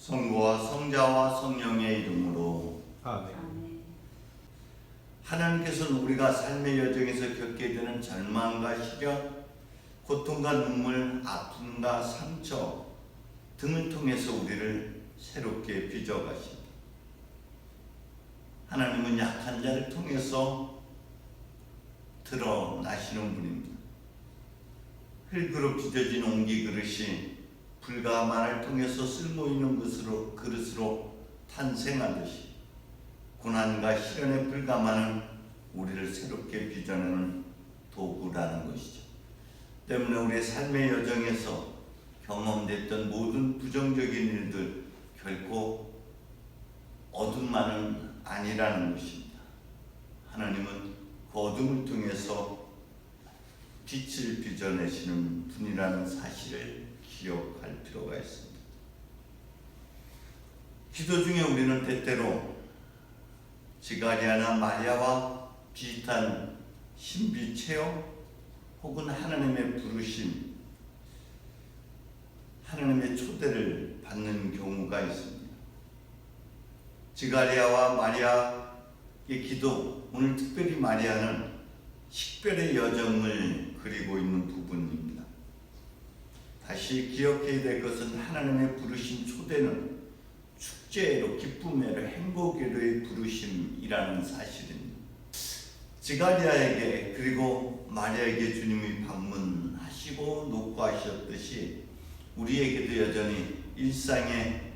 성부와 성자와 성령의 이름으로 아멘. 아멘. 하나님께서는 우리가 삶의 여정에서 겪게 되는 절망과 시련, 고통과 눈물, 아픔과 상처 등을 통해서 우리를 새롭게 빚어가십니다. 하나님은 약한 자를 통해서 드러나시는 분입니다. 흙으로 빚어진 옹기 그릇이 불과 만을 통해서 쓸모 있는 것으로 그릇으로 탄생하듯이 고난과 시련에 불감하는 우리를 새롭게 빚어내는 도구라는 것이죠. 때문에 우리의 삶의 여정에서 경험됐던 모든 부정적인 일들 결코 어둠만은 아니라는 것입니다. 하나님은 그 어둠을 통해서 빛을 빚어내시는 분이라는 사실을 기억할 필요가 있습니다. 기도 중에 우리는 때때로 지가리아나 마리아와 비슷한 신비 체험 혹은 하나님의 부르심, 하나님의 초대를 받는 경우가 있습니다. 지가리아와 마리아의 기도, 오늘 특별히 마리아는 식별의 여정을 그리고 있는 부분입니다. 다시 기억해야 될 것은 하나님의 부르심 초대는 축제로 기쁨에로 행복에로의 부르심이라는 사실입니다. 지가리아에게 그리고 마리아에게 주님이 방문하시고 녹화하셨듯이 우리에게도 여전히 일상에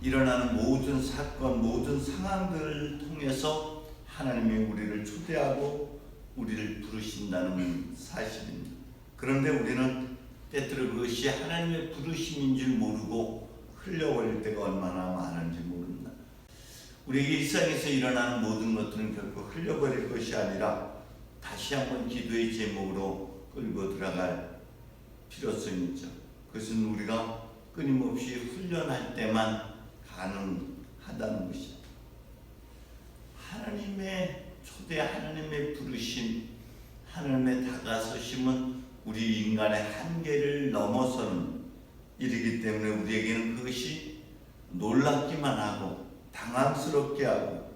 일어나는 모든 사건, 모든 상황들을 통해서 하나님이 우리를 초대하고 우리를 부르신다는 사실입니다. 그런데 우리는 때때로 그것이 하나님의 부르심인 줄 모르고 흘려버릴 때가 얼마나 많은지 모릅니다. 우리에게 일상에서 일어나는 모든 것들은 결코 흘려버릴 것이 아니라 다시 한번 기도의 제목으로 끌고 들어갈 필요성이 있죠. 그것은 우리가 끊임없이 훈련할 때만 가능하다는 것이죠. 하나님의 초대, 하나님의 부르심, 하나님의 다가서심은 우리 인간의 한계를 넘어서는 일이기 때문에 우리에게는 그것이 놀랍기만 하고 당황스럽게 하고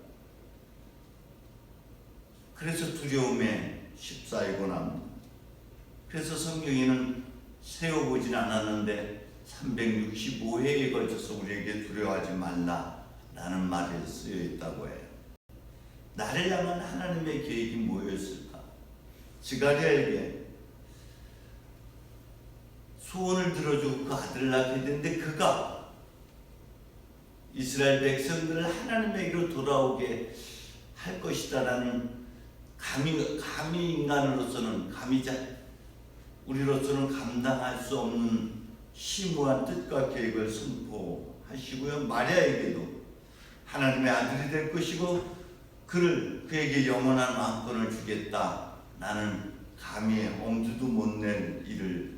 그래서 두려움에 휩싸이곤 합니다. 그래서 성경에는 세워보진 않았는데 365회에 걸쳐서 우리에게 두려워하지 말라라는 말이 쓰여 있다고 해요. 나를 향한 하나님의 계획이 뭐였을까? 지가리아에게 소원을 들어주고 그 아들을 낳게 됐는데 그가 이스라엘 백성들을 하나님에게로 돌아오게 할 것이다라는 감히 감히 인간으로서는 감히 자 우리로서는 감당할 수 없는 심오한 뜻과 계획을 선포하시고요 마리아에게도 하나님의 아들이 될 것이고 그를 그에게 영원한 왕권을 주겠다. 나는 감히 엄두도 못 낼 일을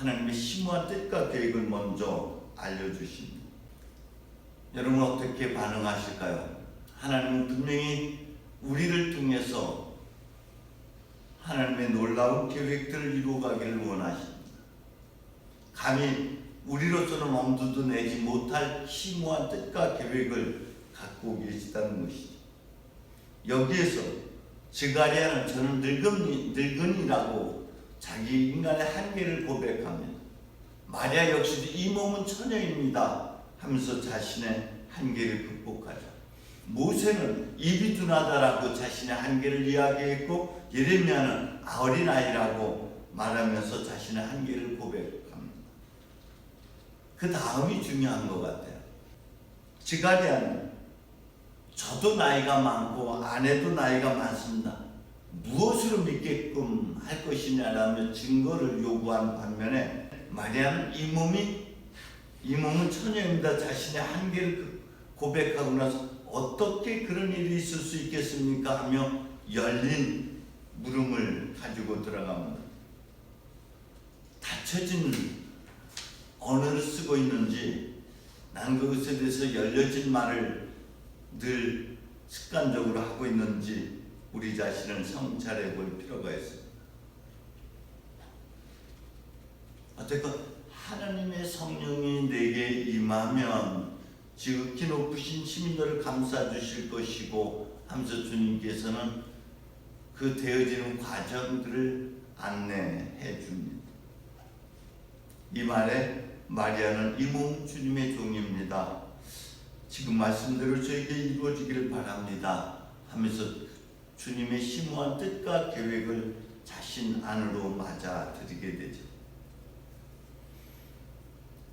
하나님의 심오한 뜻과 계획을 먼저 알려주십니다. 여러분 어떻게 반응하실까요? 하나님은 분명히 우리를 통해서 하나님의 놀라운 계획들을 이루어가기를 원하십니다. 감히 우리로서는 엄두도 내지 못할 심오한 뜻과 계획을 갖고 계시다는 것이죠. 여기에서 지가리아는 저는 늙은이, 늙은이라고 자기 인간의 한계를 고백합니다. 마리아 역시도 이 몸은 처녀입니다 하면서 자신의 한계를 극복하죠. 모세는 입이 둔하다라고 자신의 한계를 이야기했고 예레미야는 어린아이라고 말하면서 자신의 한계를 고백합니다. 그 다음이 중요한 것 같아요. 지가리아는 저도 나이가 많고 아내도 나이가 많습니다. 무엇으로 믿게끔 할 것이냐라며 증거를 요구한 반면에 마리아는 이 몸이 이 몸은 처녀입니다. 자신의 한계를 고백하고 나서 어떻게 그런 일이 있을 수 있겠습니까? 하며 열린 물음을 가지고 들어갑니다. 닫혀진 언어를 쓰고 있는지 난 그것에 대해서 열려진 말을 늘 습관적으로 하고 있는지 우리 자신을 성찰해 볼 필요가 있습니다. 어쨌건 하나님의 성령이 내게 임하면 지극히 높으신 너를 감싸 주실 것이고 하면서 주님께서는 그 되어지는 과정들을 안내해 줍니다. 이 말에 마리아는 이몸 주님의 종입니다. 지금 말씀대로 저에게 이루어지기를 바랍니다. 하면서 주님의 심오한 뜻과 계획을 자신 안으로 맞아들이게 되죠.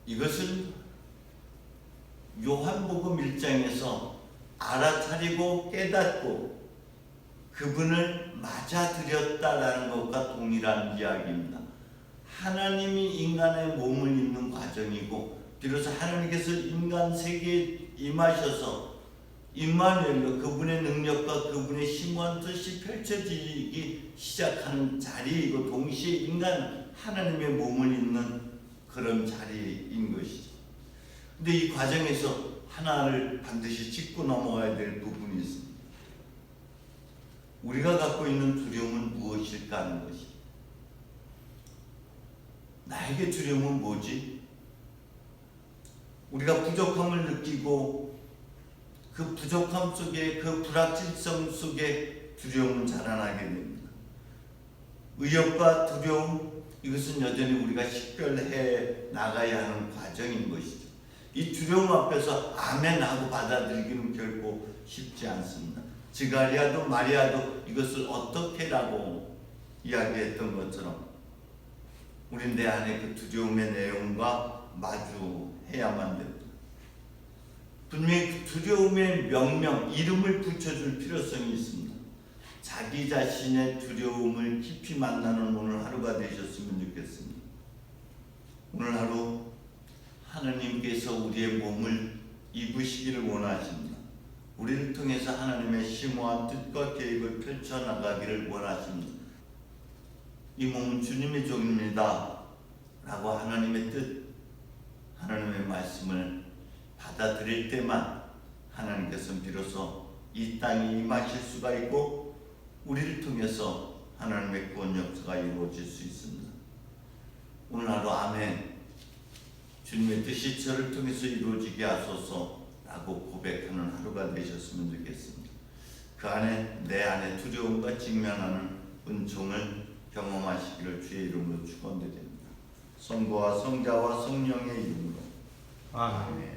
이것은 요한복음 1장에서 알아차리고 깨닫고 그분을 맞아들였다라는 것과 동일한 이야기입니다. 하나님이 인간의 몸을 입는 과정이고 비로소 하나님께서 인간 세계에 임하셔서 임마누엘로 그분의 능력과 그분의 심오한 뜻이 펼쳐지기 시작하는 자리이고 동시에 인간 하나님의 몸을 입는 그런 자리인 것이죠. 근데 이 과정에서 하나를 반드시 짚고 넘어가야 될 부분이 있습니다. 우리가 갖고 있는 두려움은 무엇일까 하는 것이. 나에게 두려움은 뭐지? 우리가 부족함을 느끼고 그 부족함 속에 그 불확실성 속에 두려움은 자라나게 됩니다. 의욕과 두려움 이것은 여전히 우리가 식별해 나가야 하는 과정인 것이죠. 이 두려움 앞에서 아멘 하고 받아들이기는 결코 쉽지 않습니다. 지가리아도 마리아도 이것을 어떻게라고 이야기했던 것처럼 우린 내 안에 그 두려움의 내용과 마주해야만 됩니다. 분명히 그 두려움의 명명, 이름을 붙여줄 필요성이 있습니다. 자기 자신의 두려움을 깊이 만나는 오늘 하루가 되셨으면 좋겠습니다. 오늘 하루 하나님께서 우리의 몸을 입으시기를 원하십니다. 우리를 통해서 하나님의 심오한 뜻과 계획을 펼쳐나가기를 원하십니다. 이 몸은 주님의 종입니다. 라고 하나님의 뜻, 하나님의 말씀을 받아들일 때만 하나님께서 비로소 이 땅에 임하실 수가 있고 우리를 통해서 하나님의 구원 역사가 이루어질 수 있습니다. 오늘 하루 아멘. 주님의 뜻이 저를 통해서 이루어지게 하소서라고 고백하는 하루가 되셨으면 좋겠습니다. 그 안에 내 안에 두려움과 직면하는 은총을 경험하시기를 주의 이름으로 축원드립니다. 성부와 성자와 성령의 이름으로 아멘.